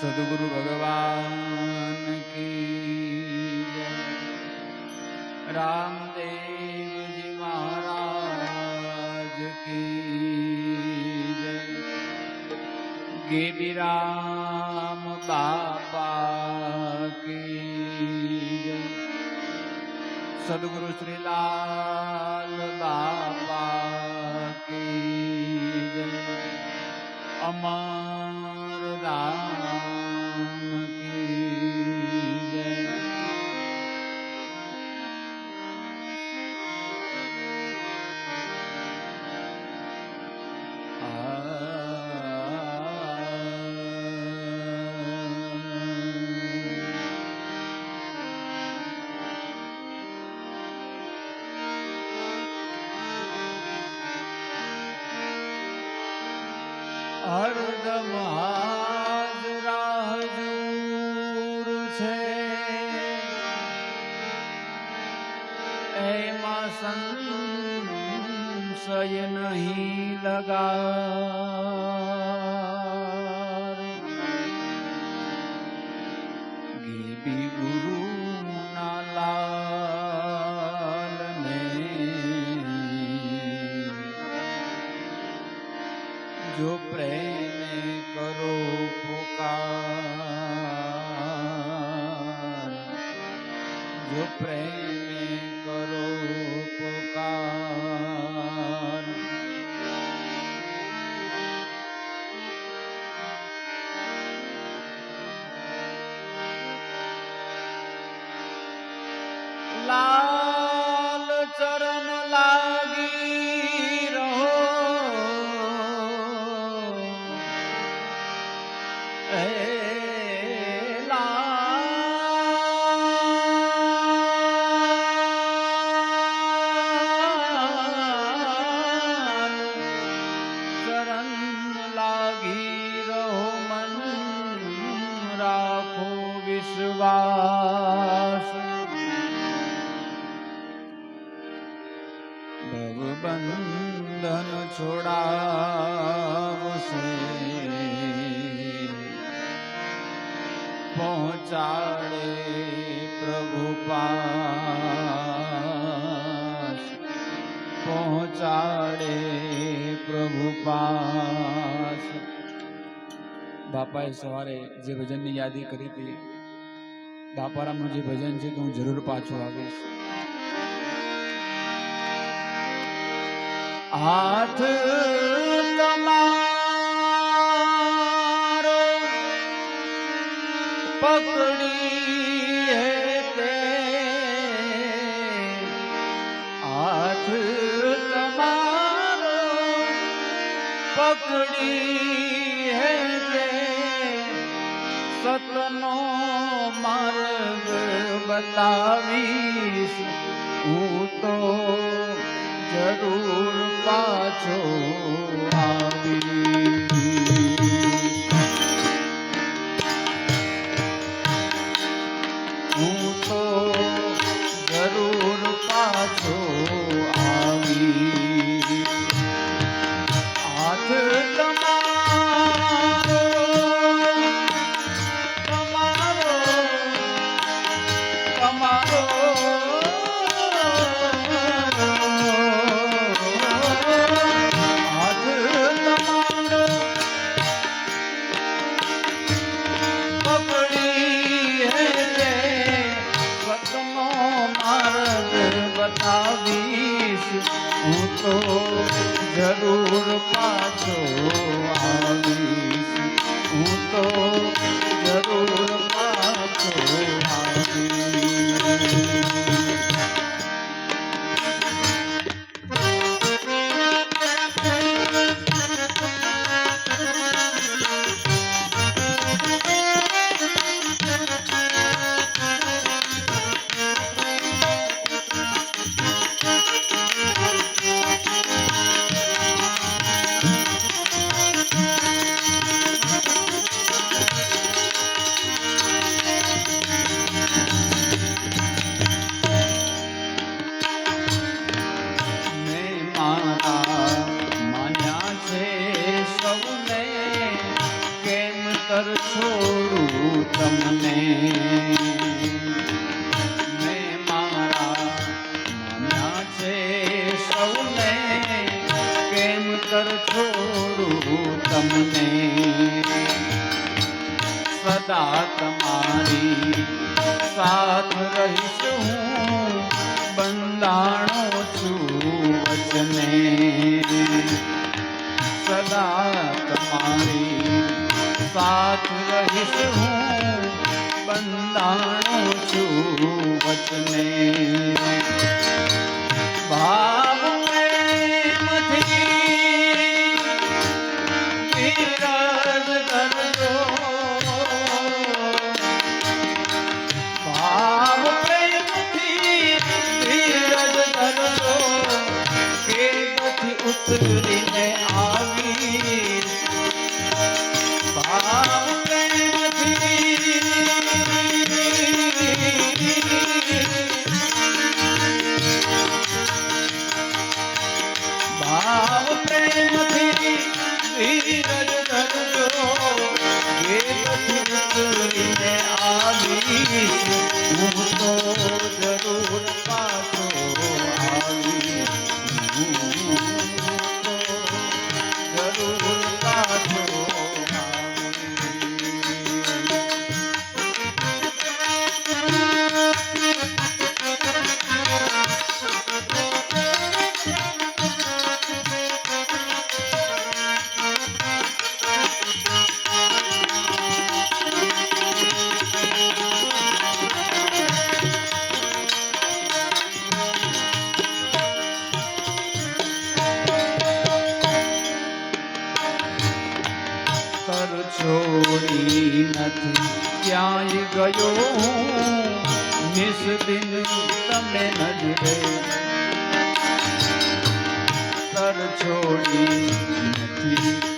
सदगुरु भगवान की रामदेव जी महाराज की जय। राम बाबा की सदगुरु श्री लाल बाबा की अमर राम હરદમ હાજરા હજૂર છે. એમાં સંશય નહીં લગા ગીબી ગુરુ જો પ્રેમે કરો પુકાર લાલ ચરણ લાગી રહો. હે ભવબંધન છોડાવશે પહોંચાડે પ્રભુ પાસ પહોંચાડે પ્રભુ પાસ બાપાએ સવારે જે ભજનની યાદી કરી હતી બાપારામનું જે ભજન છે કે હું જરૂર પાછો આવીશ હાથ તમારો પકડી હે તે હાથ તમારો પકડી હે તે સતનો માર્ગ બતાવીશ. હું તો જરૂર પાછો આવીશ करो દયા તમારી સાથ રહીશ હું બંધાણો છું વચને સદા તમારી સાથ રહીશ હું બંધાણો છું વચને ભા આવ્યો નિસદિન તમે નજરે કર છોડી નથી.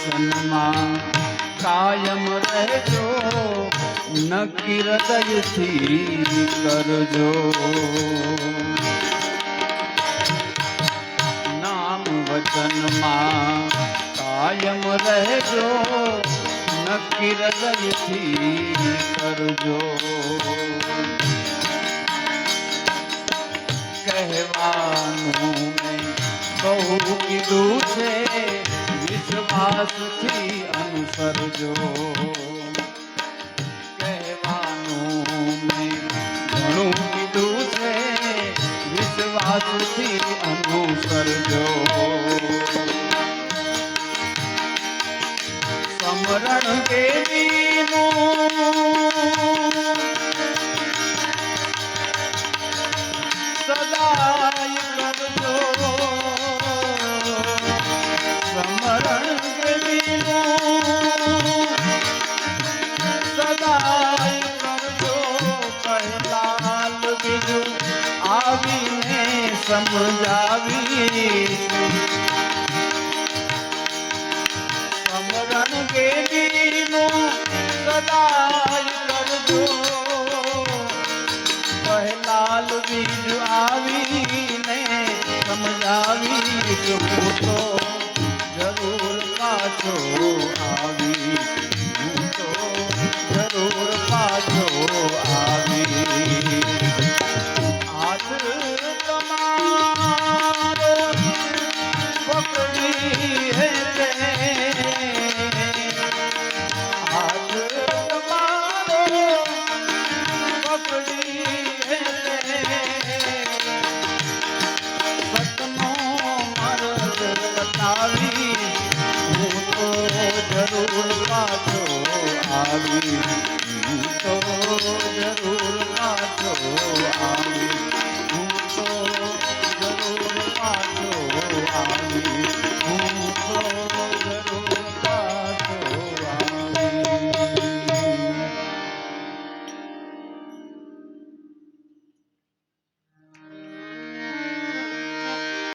सनमा। कायम रहो न किरदय थी कर जो नाम वचन मा, कायम रहो न किरदय थी कर जो कहवा બહુ કીધું છે વિશ્વાસથી અનુસરજો. આવી તો જરૂર ના